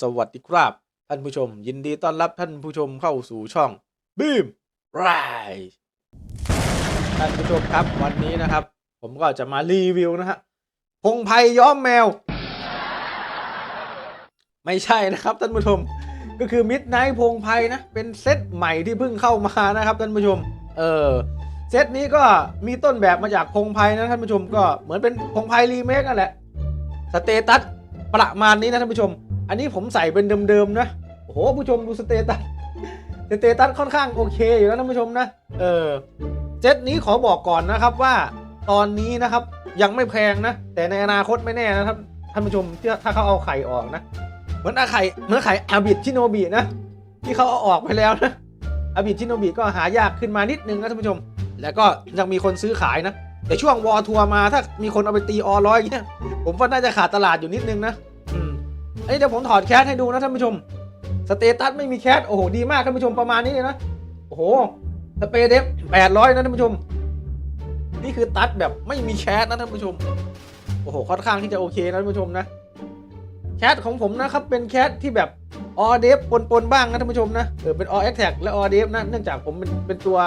สวัสดีครับ ท่านผู้ชม ยินดีต้อนรับท่านผู้ชมเข้าสู่ช่องบีมไรท่านผู้ชมครับวันนี้นะครับ ผมก็จะมารีวิวนะฮะพงไพย้อมแมว ไม่ใช่นะครับท่านผู้ชม ก็คือมิดไนท์พงไพนะ เป็นเซตใหม่ที่เพิ่งเข้ามานะครับท่านผู้ชม เออเซตนี้ก็มีต้นแบบมาจากพงไพนะท่านผู้ชมก็เหมือนเป็นพงไพรีเมคนั่นแหละสเตตัสประมาณนี้นะท่านผู้ชม อันนี้ผมใส่เป็นเดิมๆนะ โอ้โหผู้ชมดูสเตตัส สเตตัสค่อนข้างโอเคอยู่แล้วท่านผู้ชมนะ เออเซตนี้ขอบอกก่อนนะครับว่าตอนนี้นะครับยังไม่แพงนะ แต่ในอนาคตไม่แน่นะครับท่านผู้ชมที่ถ้าเขาเอาไข่ออกนะ เหมือนอาไข่เหมือนไข่อาบิดชิโนบินะ ที่เขาเอาออกไปแล้วนะอาบิดชิโนบิก็หายากขึ้นมานิดนึงนะท่านผู้ชม แล้วก็ยังมีคนซื้อขายนะแต่ช่วงวอทัวร์มาถ้ามีคนเอาไปตีออร้อยเงี้ยผมว่าน่าจะขาดตลาดอยู่นิดนึงนะ อืมอันนี้เดี๋ยวผมถอดแคสให้ดูนะท่านผู้ชม สเตตัสไม่มีแคสโอ้โหดีมากท่านผู้ชมประมาณนี้เลยนะ โอ้โห สเปรย์เดฟแปดร้อยนะท่านผู้ชม นี่คือตัดแบบไม่มีแคสนะท่านผู้ชม โอ้โหค่อนข้างที่จะโอเคนะท่านผู้ชมนะ แคสของผมนะครับเป็นแคสที่แบบออเดฟปนๆบ้างนะท่านผู้ชมนะเออเป็นออแอคแท็กและออเดฟนะเนื่องจากผมเป็นเป็นตัว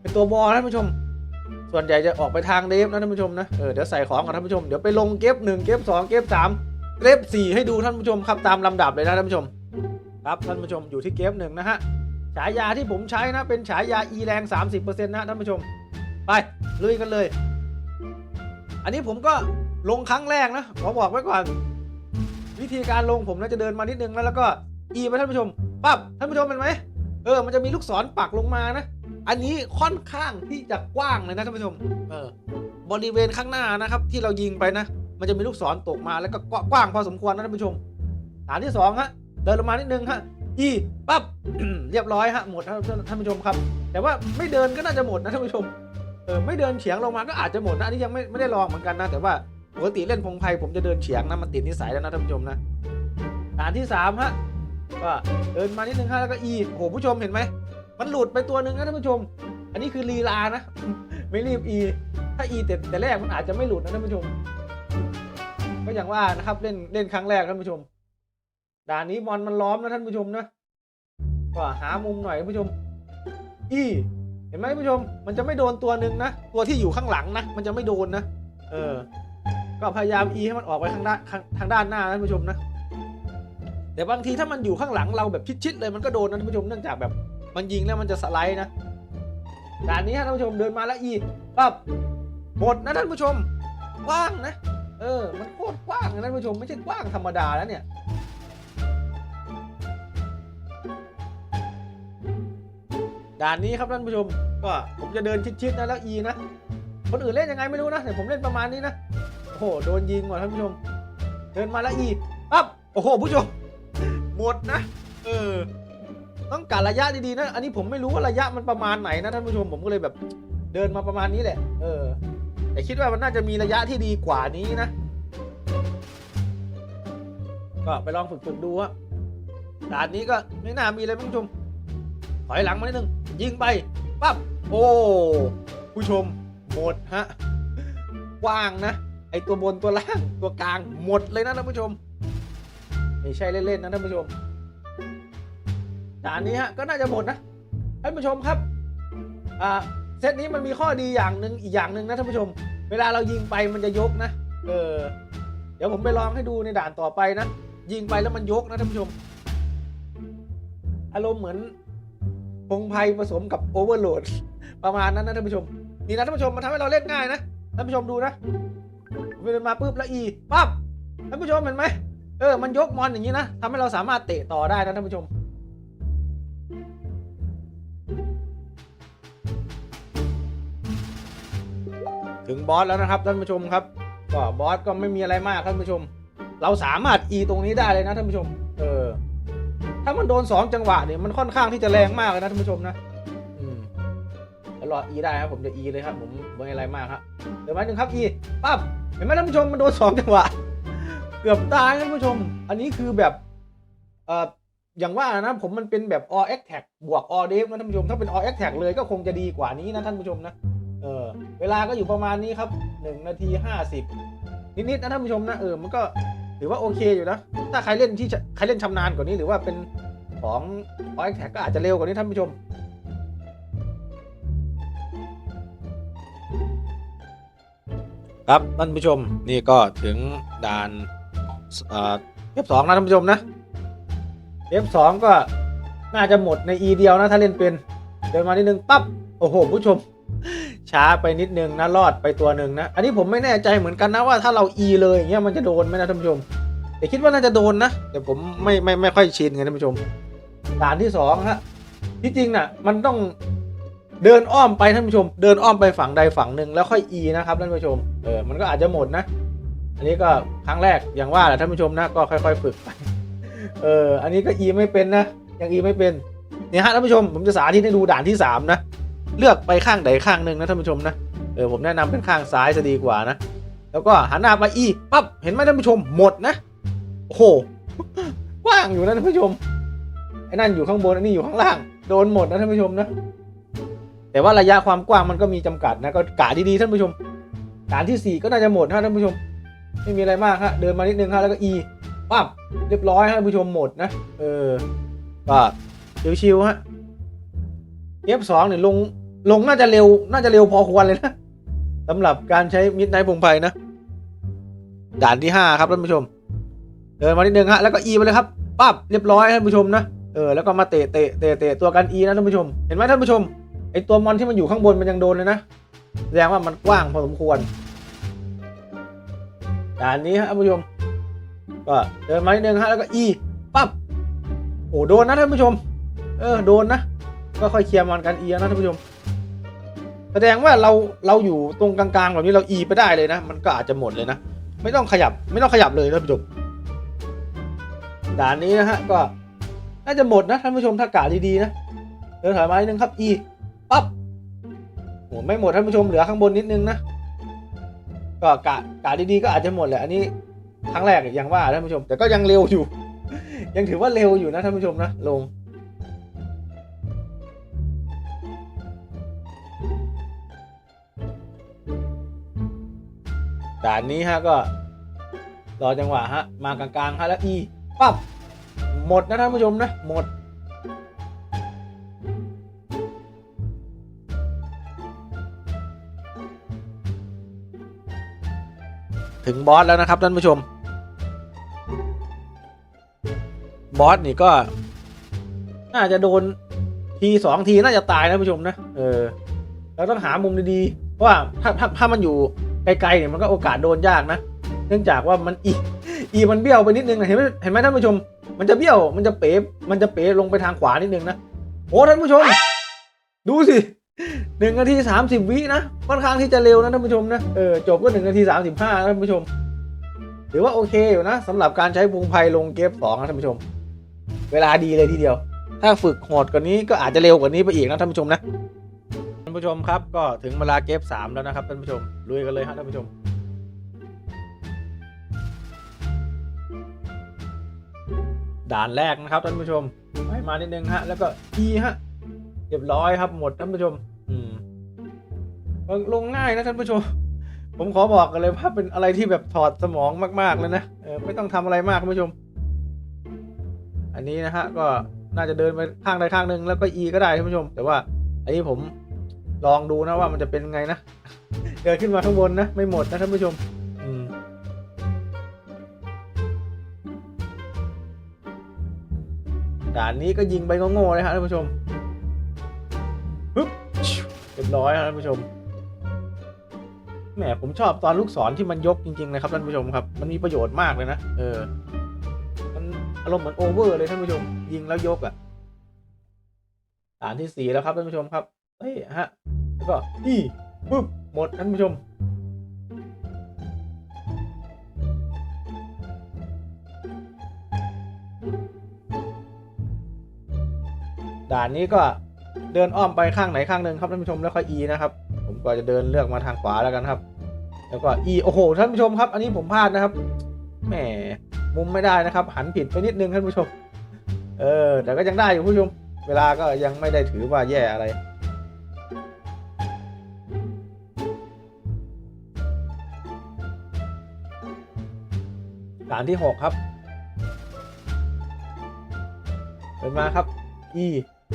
เป็นตัวบอลนะท่านผู้ชม ส่วนใหญ่จะออกไปทางเดฟนะท่านผู้ชมนะเออเดี๋ยวใส่ของกับท่านผู้ชมเดี๋ยวไปลงเก็บหนึ่งเก็บสองเก็บสาม เก็บสี่ให้ดูท่านผู้ชมครับตามลำดับเลยนะท่านผู้ชม ครับท่านผู้ชมอยู่ที่เก็บหนึ่งนะฮะฉายาที่ผมใช้นะเป็นฉายา E แรง 30%นะท่านผู้ชม ไปลุยกันเลย อันนี้ผมก็ลงครั้งแรกนะขอบอกไว้ก่อนวิธีการลงผมนะจะเดินมานิดนึงนะแล้วก็ E ไปท่านผู้ชมปั๊บท่านผู้ชมเห็นไหมเออมันจะมีลูกศรปักลงมานะ อันนี้ค่อนข้างที่จะกว้างเลยนะท่านผู้ชมเออบริเวณข้างหน้านะครับ ที่เรายิงไปนะ มันจะมีลูกศรตกมาแล้วก็กว้างพอสมควรนะท่านผู้ชมฐานที่สองฮะเดินลงมานิดนึงฮะอีปั๊บเรียบร้อยฮะหมดท่านผู้ชมครับ แต่ว่าไม่เดินก็น่าจะหมดนะท่านผู้ชมเออไม่เดินเฉียงลงมาก็อาจจะหมดนะอันนี้ยังไม่ไม่ได้ลองเหมือนกันนะ แต่ว่าปกติเล่นพงไพผมจะเดินเฉียงนะมันติดนิสัยแล้วนะท่านผู้ชมนะฐานที่สามฮะก็เดินมานิดนึงฮะแล้วก็อีโอ้โหผู้ชมเห็นไหมมันหลุดไปตัวหนึ่งนะท่านผู้ชม อันนี้คือลีลานะ ไม่รีบอี ถ้าอีแต่แต่แรกมันอาจจะไม่หลุดนะท่านผู้ชม ก็อย่างว่านะครับ เล่นเล่นครั้งแรกท่านผู้ชม ด่านนี้บอลมันล้อมนะท่านผู้ชมนะก็หามุมหน่อยท่านผู้ชม อีเห็นไหมท่านผู้ชม มันจะไม่โดนตัวหนึ่งนะ ตัวที่อยู่ข้างหลังนะ มันจะไม่โดนนะ เออ ก็พยายามอีให้มันออกไปข้างด้านทางด้านหน้านะท่านผู้ชมนะ แต่บางทีถ้ามันอยู่ข้างหลังเราแบบชิดๆเลยมันก็โดนนะท่านผู้ชม เนื่องจากแบบ มันยิงแล้วมันจะสไลด์นะด่านนี้ท่านผู้ชมเดินมาแล้วอีปั๊บหมดนะท่านผู้ชมกว้างนะ เออ มันโคตรกว้างนะท่านผู้ชมไม่ใช่กว้างธรรมดาแล้วเนี่ย ด่านนี้ครับท่านผู้ชม ก็ผมจะเดินชิดๆนะแล้วอีนะ คนอื่นเล่นยังไงไม่รู้นะแต่ผมเล่นประมาณนี้นะ โอ้โห โดนยิงว่ะท่านผู้ชม เดินมาแล้วอีปั๊บ โอ้โห ผู้ชม หมดนะ เออ ต้องการระยะดีๆนะ อันนี้ผมไม่รู้ว่าระยะมันประมาณไหนนะท่านผู้ชม ผมก็เลยแบบ เดินมาประมาณนี้แหละ เออ แต่คิดว่ามันน่าจะมีระยะที่ดีกว่านี้นะ ก็ไปลองฝึกๆดูว่าด่านนี้ก็ไม่น่ามีอะไรผู้ชม ถอยหลังมานิดนึง ยิงไป ปั๊บ โอ้ ผู้ชม หมดฮะ กว้างนะ ไอตัวบนตัวล่างตัวกลางหมดเลยนะท่านผู้ชม ไม่ใช่เล่นๆนะท่านผู้ชมด่านนี้ฮะก็น่าจะหมดนะท่านผู้ชมครับ อ่า เซตนี้มันมีข้อดีอย่างหนึ่งอีกอย่างหนึ่งนะท่านผู้ชม เวลาเรายิงไปมันจะยกนะ เออ เดี๋ยวผมไปลองให้ดูในด่านต่อไปนะ ยิงไปแล้วมันยกนะท่านผู้ชม อารมณ์เหมือนพงไพผสมกับโอเวอร์โหลดประมาณนั้นนะท่านผู้ชม นี่นะท่านผู้ชมมันทำให้เราเล่นง่ายนะท่านผู้ชมดูนะเดินมาปุ๊บแล้วอีปั๊บท่านผู้ชมเห็นไหมเออมันยกมอนอย่างนี้นะทำให้เราสามารถเตะต่อได้นะท่านผู้ชม ถึงบอสแล้วนะครับท่านผู้ชมครับ ก็บอสก็ไม่มีอะไรมากท่านผู้ชม เราสามารถอีตรงนี้ได้เลยนะท่านผู้ชม เออ ถ้ามันโดนสองจังหวะเนี่ยมันค่อนข้างที่จะแรงมากเลยนะท่านผู้ชมนะอืมแล้วรออีได้ครับผมจะอีเลยครับ ผมไม่อะไรมากครับเดี๋ยวมาหนึ่งครับอีปั๊บเห็นไหมท่านผู้ชมมันโดนสองจังหวะ เกือบตายท่านผู้ชม อันนี้คือแบบเอ่ออย่างว่านะผมมันเป็นแบบ all act tag บวก all dev นะท่านผู้ชม ถ้าเป็น all act tag เลยก็คงจะดีกว่านี้นะท่านผู้ชมนะ เออเวลาก็อยู่ประมาณนี้ครับหนึ่งนาทีห้าสิบนิดๆนะท่านผู้ชมนะเออมันก็ถือว่าโอเคอยู่นะ ถ้าใครเล่นที่ใครเล่นชำนาญกว่านี้หรือว่าเป็นของออยแท็กก็อาจจะเร็วกว่านี้ท่านผู้ชมครับท่านผู้ชมนี่ก็ถึงด่านเอฟสองนะท่านผู้ชมนะเอฟสองก็น่าจะหมดใน E เดียวนะถ้าเล่นเป็นเดินมานิดนึงปั๊บโอ้โหผู้ชม ช้าไปนิดนึงนะรอดไปตัวหนึ่งนะ อันนี้ผมไม่แน่ใจเหมือนกันนะว่าถ้าเรา E เลยอย่างเงี้ยมันจะโดนไหมนะท่านผู้ชม แต่คิดว่าน่าจะโดนนะแต่ผมไม่ไม่ไม่ค่อยชินไงท่านผู้ชมด่านที่สองฮะที่จริงน่ะมันต้องเดินอ้อมไปท่านผู้ชม เดินอ้อมไปฝั่งใดฝั่งหนึ่งแล้วค่อย E นะครับท่านผู้ชมเออมันก็อาจจะหมดนะ อันนี้ก็ครั้งแรกอย่างว่าแหละท่านผู้ชมนะก็ค่อย ๆ ฝึกไปเอออันนี้ก็ E ไม่เป็นนะยัง E ไม่เป็นเนี่ยฮะท่านผู้ชมผมจะสาธิตให้ดูด่านที่สามนะ เลือกไปข้างใดข้างหนึ่งนะท่านผู้ชมนะเออผมแนะนำเป็นข้างซ้ายจะดีกว่านะ แล้วก็หันหน้าไปอีปั๊บเห็นไหมท่านผู้ชมหมดนะโอ้โหกว้างอยู่นะท่านผู้ชมไอ้นั่นอยู่ข้างบนอันนี้อยู่ข้างล่างโดนหมดนะท่านผู้ชมนะ แต่ว่าระยะความกว้างมันก็มีจำกัดนะก็กะดีๆท่านผู้ชมการที่สี่ก็น่าจะหมดนะท่านผู้ชม ไม่มีอะไรมากฮะเดินมานิดนึงฮะแล้วก็อีปั๊บเรียบร้อยฮะท่านผู้ชมหมดนะเออก็ชิวๆฮะ F2 เนี่ยลง ลงน่าจะเร็ว น่าจะเร็วพอควรเลยนะสำหรับการใช้มิดไนท์พงไพนะ ด่านที่ห้าครับท่านผู้ชม เดินมานิดนึงฮะ แล้วก็ E ไปเลยครับปั๊บเรียบร้อยท่านผู้ชมนะ เออ แล้วก็มาเตะเตะเตะเตะตัวกัน E นะท่านผู้ชม เห็นไหมท่านผู้ชม ไอตัวมอนที่มันอยู่ข้างบนมันยังโดนเลยนะแสดงว่ามันกว้างพอสมควร ด่านนี้ฮะท่านผู้ชม ก็เดินมานิดนึงฮะ แล้วก็ E ปั๊บ โอ้โดนนะท่านผู้ชม เออ โดนนะ ก็ค่อยเคลียร์มอนกัน E นะท่านผู้ชม ดงว่าเราเราอยู่ตรงกลางๆแบบนี้เรา E ไปได้เลยนะ มันก็อาจจะหมดเลยนะ ไม่ต้องขยับไม่ต้องขยับเลยท่านผู้ชมด่านนี้นะฮะก็น่าจะหมดนะท่านผู้ชมถ้ากะดีๆนะเดินถอยมานิดนึงครับ E ปั๊บโหไม่หมดท่านผู้ชมเหลือข้างบนนิดนึงนะก็กะกะดีๆก็อาจจะหมดแหละอันนี้ครั้งแรกอย่างว่าท่านผู้ชม แต่ก็ยังเร็วอยู่ ยังถือว่าเร็วอยู่นะท่านผู้ชมนะลง ด่านนี้ฮะก็ รอจังหวะฮะ มากลางๆฮะแล้วอีปั๊บหมดนะท่านผู้ชมนะ หมด ถึงบอสแล้วนะครับท่านผู้ชม บอสนี่ก็ น่าจะโดนทีสองทีน่าจะตายนะท่านผู้ชมนะ เออเราต้องหามุมดีๆ เพราะว่าถ้าถ้าถ้ามันอยู่ ไกลๆเนี่ยมันก็โอกาสโดนยากนะ เนื่องจากว่ามันอีอีมันเบี้ยวไปนิดนึงนะเห็นไหมเห็นไหมท่านผู้ชม มันจะเบี้ยวมันจะเป๋มันจะเป๋ลงไปทางขวานิดนึงนะโอ้ท่านผู้ชม ดูสิหนึ่งนาทีสามสิบวินะค่อนข้างที่จะเร็วนะท่านผู้ชมนะเออจบก็หนึ่งนาทีสามสิบห้าท่านผู้ชมถือว่าโอเคอยู่นะสำหรับการใช้พุงไพลงเกฟสองนะท่านผู้ชม เวลาดีเลยทีเดียว ถ้าฝึกโหดกว่านี้ก็อาจจะเร็วกว่านี้ไปอีกนะท่านผู้ชมนะ ท่านผู้ชมครับก็ถึงเวลาเกฟสามแล้วนะครับท่านผู้ชมลุยกันเลยฮะท่านผู้ชมด่านแรกนะครับท่านผู้ชมไปมานิดนึงฮะแล้วก็อีฮะเรียบร้อยครับหมดท่านผู้ชม อืมลงง่ายนะท่านผู้ชม ผมขอบอกกันเลยว่าเป็นอะไรที่แบบถอดสมองมาก ๆ เลยนะเออไม่ต้องทำอะไรมากท่านผู้ชม อันนี้นะฮะก็น่าจะเดินไปข้างใดข้างหนึ่งแล้วก็อีก็ได้ท่านผู้ชม แต่ว่าอันนี้ผม ลองดูนะว่ามันจะเป็นไงนะเดินขึ้นมาข้างบนนะ ไม่หมดนะท่านผู้ชมด่านนี้ก็ยิงไปโง่ๆเลยครับท่านผู้ชมปึ๊บเรียบร้อยครับท่านผู้ชมแหมผมชอบตอนลูกศรที่มันยกจริงๆนะครับท่านผู้ชมครับ มันมีประโยชน์มากเลยนะเออ มันอารมณ์เหมือนโอเวอร์เลยท่านผู้ชม ยิงแล้วยกอะ่ะด่านที่สี่แล้วครับท่านผู้ชมครับเฮ้ยฮะ ก็อีปึ๊บหมดท่านผู้ชม ด่านนี้ก็เดินอ้อมไปข้างไหนข้างหนึ่งครับท่านผู้ชมแล้วค่อย E นะครับ ผมก็จะเดินเลือกมาทางขวาแล้วกันครับ แล้วก็ E โอ้โหท่านผู้ชมครับ อันนี้ผมพลาดนะครับแหมมุมไม่ได้นะครับ หันผิดไปนิดนึงท่านผู้ชม เออแต่ก็ยังได้อยู่ผู้ชม เวลาก็ยังไม่ได้ถือว่าแย่อะไร ด่านที่หกครับเปิดมาครับ E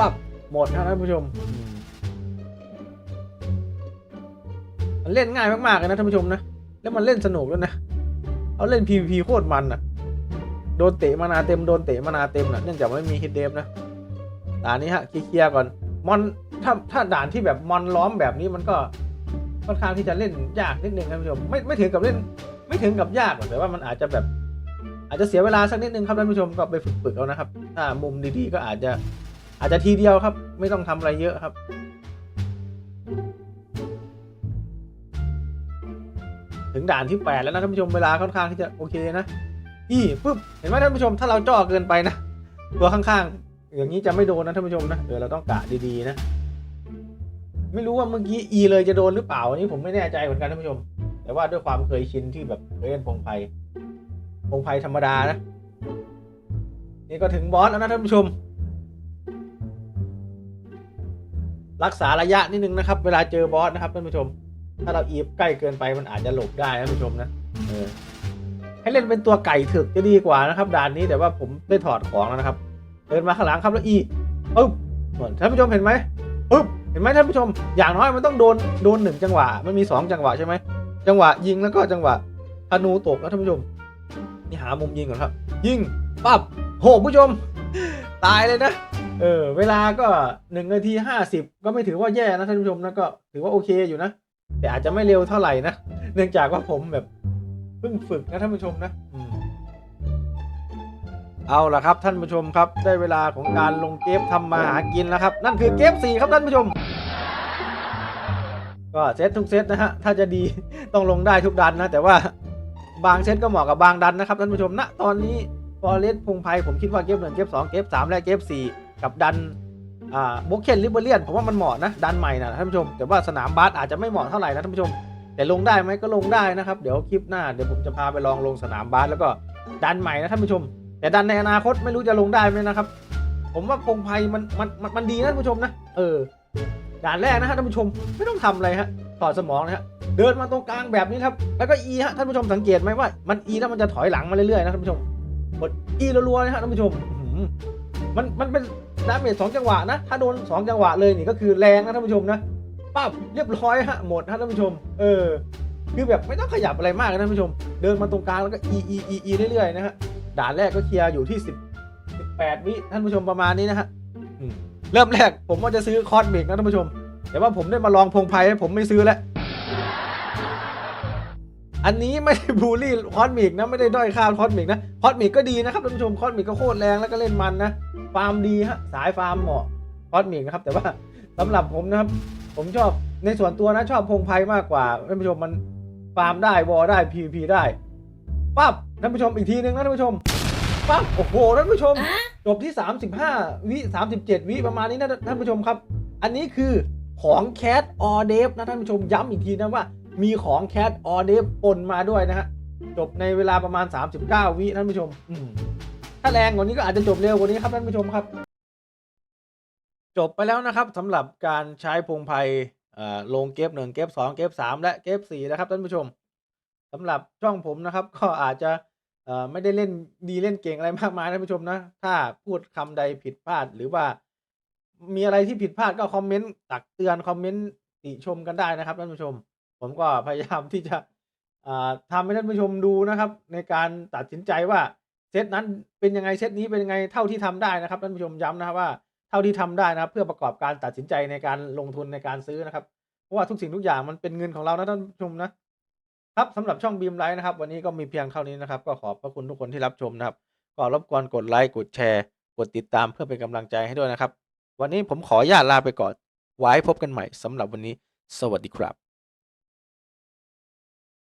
ปับหมดนะท่านผู้ชม มันเล่นง่ายมากๆเลยนะท่านผู้ชมนะ แล้วมันเล่นสนุกด้วยนะ เอาเล่น PVP โคตรมันอะโดนเตะมานาเต็ม โดนเตะมานาเต็มนะเนื่องจากไม่มีฮิตเดฟนะ ด่านนี้ฮะเคลียร์ก่อน มอน ถ้าถ้าด่านที่แบบมอนล้อมแบบนี้มันก็ค่อนข้างที่จะเล่นยากนิดนึงท่านผู้ชม ไม่ไม่ถึงกับเล่น ไม่ถึงกับยากหรอกแต่ว่ามันอาจจะแบบ อาจจะเสียเวลาสักนิดนึงครับท่านผู้ชมก็ไปฝึกๆเอานะครับ ถ้ามุมดีๆก็อาจจะอาจจะทีเดียวครับ ไม่ต้องทำอะไรเยอะครับถึงด่านที่แปดแล้วนะท่านผู้ชมเวลาค่อนข้างที่จะโอเคนะอีปึ๊บเห็นไหมท่านผู้ชมถ้าเราจ่อเกินไปนะตัวข้างๆ อย่างนี้จะไม่โดนนะท่านผู้ชมนะเออเราต้องกะดีๆนะ ไม่รู้ว่าเมื่อกี้อีเลยจะโดนหรือเปล่าอันนี้ผมไม่แน่ใจเหมือนกันท่านผู้ชม แต่ว่าด้วยความเคยชินที่แบบเคยเล่นพงไพพ งไพธรรมดานะ นี่ก็ถึงบอสแล้วนะท่านผู้ชม รักษาระยะนิดนึงนะครับ เวลาเจอบอสนะครับท่านผู้ชม ถ้าเราอีฟใกล้เกินไปมันอาจจะหลบได้นะท่านผู้ชมนะเออให้เล่นเป็นตัวไก่ถึกจะดีกว่านะครับด่านนี้แต่ว่าผมได้ถอดของแล้วนะครับเดินมาข้างหลังครับแล้วอีปึ๊บเหมือนท่านผู้ชมเห็นไหมปึ๊บเห็นไหมท่านผู้ชม อย่างน้อยมันต้องโดนโดนหนึ่งจังหวะ มันมีสองจังหวะใช่ไหม จังหวะยิงแล้วก็จังหวะธนูตกนะท่านผู้ชม นี่หามุมยิงก่อนครับ ยิงปั๊บโหผู้ชม ตายเลยนะ เออ เวลาก็หนึ่งนาทีห้าสิบก็ไม่ถือว่าแย่นะท่านผู้ชมนะก็ถือว่าโอเคอยู่นะ แต่อาจจะไม่เร็วเท่าไหร่นะ เนื่องจากว่าผมแบบเพิ่งฝึกนะท่านผู้ชมนะเอาล่ะครับท่านผู้ชมครับ ได้เวลาของการลงเกมทำมาหากินแล้วครับ นั่นคือเกมสี่ครับท่านผู้ชม ก็เซตทุกเซตนะฮะถ้าจะดีต้องลงได้ทุกดันนะ แต่ว่า บางเซตก็เหมาะกับบางดันนะครับท่านผู้ชมณตอนนี้ฟอเรสพงไพผมคิดว่าเกมหนึ่งเกมสองเกมสามและเกมสี่กับดันอ่าโบเคนลิเบเรียนผมว่ามันเหมาะนะดันใหม่นะท่านผู้ชมแต่ว่าสนามบาสอาจจะไม่เหมาะเท่าไหร่นะท่านผู้ชม แต่ลงได้ไหมก็ลงได้นะครับ เดี๋ยวคลิปหน้าเดี๋ยวผมจะพาไปลองลงสนามบาสแล้วก็ดันใหม่นะท่านผู้ชม แต่ดันในอนาคตไม่รู้จะลงได้ไหมนะครับ ผมว่าพงไพมันมันมันมันดีนะท่านผู้ชมนะเออด่านแรกนะฮะท่านผู้ชมไม่ต้องทำอะไรฮะ ถอดสมองนะฮะเดินมาตรงกลางแบบนี้ครับ แล้วก็อีฮะท่านผู้ชมสังเกตไหมว่ามันอีแล้วมันจะถอยหลังมาเรื่อยๆนะท่านผู้ชมกดอีรัวๆนะฮะท่านผู้ชมมันมันเป็นดาเมจสองจังหวะนะ ถ้าโดนสองจังหวะเลยนี่ก็คือแรงนะท่านผู้ชมนะปั๊บเรียบร้อยฮะหมดฮะท่านผู้ชม เออคือแบบไม่ต้องขยับอะไรมากนะท่านผู้ชม เดินมาตรงกลางแล้วก็ e e e e เรื่อยๆนะฮะด่านแรกก็เคลียร์อยู่ที่10 18วิท่านผู้ชมประมาณนี้นะฮะเริ่มแรกผมว่าจะซื้อคอร์สเบรกนะท่านผู้ชม แต่ว่าผมได้มาลองพงไพ่ผมไม่ซื้อแล้ว อันนี้ไม่ได้บูลลี่คอสมิกนะไม่ได้ด้อยค่าคอสมิกนะคอสมิกก็ดีนะครับท่านผู้ชมคอสมิกก็โคตรแรงแล้วก็เล่นมันนะฟาร์มดีฮะสายฟาร์มเหมาะคอสมิกนะครับแต่ว่าสำหรับผมนะครับ ผมชอบในส่วนตัวนะชอบพงไพ่มากกว่าท่านผู้ชมมันฟาร์มได้วอลได้ PVP ได้ปั๊บท่านผู้ชมอีกทีนึงนะท่านผู้ชมปั๊บโอ้โหท่านผู้ชมจบที่ 35 วิ 37 วิประมาณนี้นะท่านผู้ชมครับ อันนี้คือ ของแค t ออเดฟนะท่านผู้ชมย้ำอีกทีนะว่า มีของแค t ออเดฟปนมาด้วยนะฮะจบในเวลาประมาณ 39 วิท่านผู้ชมถ้าแรงกว่านี้ก็อาจจะจบเร็วกว่านี้ครับท่านผู้ชมครับ จบไปแล้วนะครับสำหรับการใช้พงไพเอ่อลงเก็บหนึ่งเก็บสองเก็บสามและเก็บสี่นะครับท่านผู้ชมสำหรับช่องผมนะครับ ก็อาจจะเอ่อไม่ได้เล่นดีเล่นเก่งอะไรมากมายท่านผู้ชมนะ ถ้าพูดคำใดผิดพลาดหรือว่า มีอะไรที่ผิดพลาดก็คอมเมนต์ตักเตือนคอมเมนต์ติชมกันได้นะครับท่านผู้ชม ผมก็พยายามที่จะอ่าทำให้ท่านผู้ชมดูนะครับ ในการตัดสินใจว่าเซตนั้นเป็นยังไงเซตนี้เป็นยังไงเท่าที่ทำได้นะครับท่านผู้ชมย้ำนะครับว่าเท่าที่ทำได้นะครับ เพื่อประกอบการตัดสินใจในการลงทุนในการซื้อนะครับเพราะว่าทุกสิ่งทุกอย่างมันเป็นเงินของเรานะท่านผู้ชมนะครับสำหรับช่องบีมไลท์นะครับ วันนี้ก็มีเพียงเท่านี้นะครับ ก็ขอบพระคุณทุกคนที่รับชมนะครับก็รบกวนกดไลค์กดแชร์ กดติดตามเพื่อเป็นกำลังใจให้ด้วยนะครับ วันนี้ผมขออนุญาตลาไปก่อน ไว้พบกันใหม่สำหรับวันนี้ สวัสดีครับ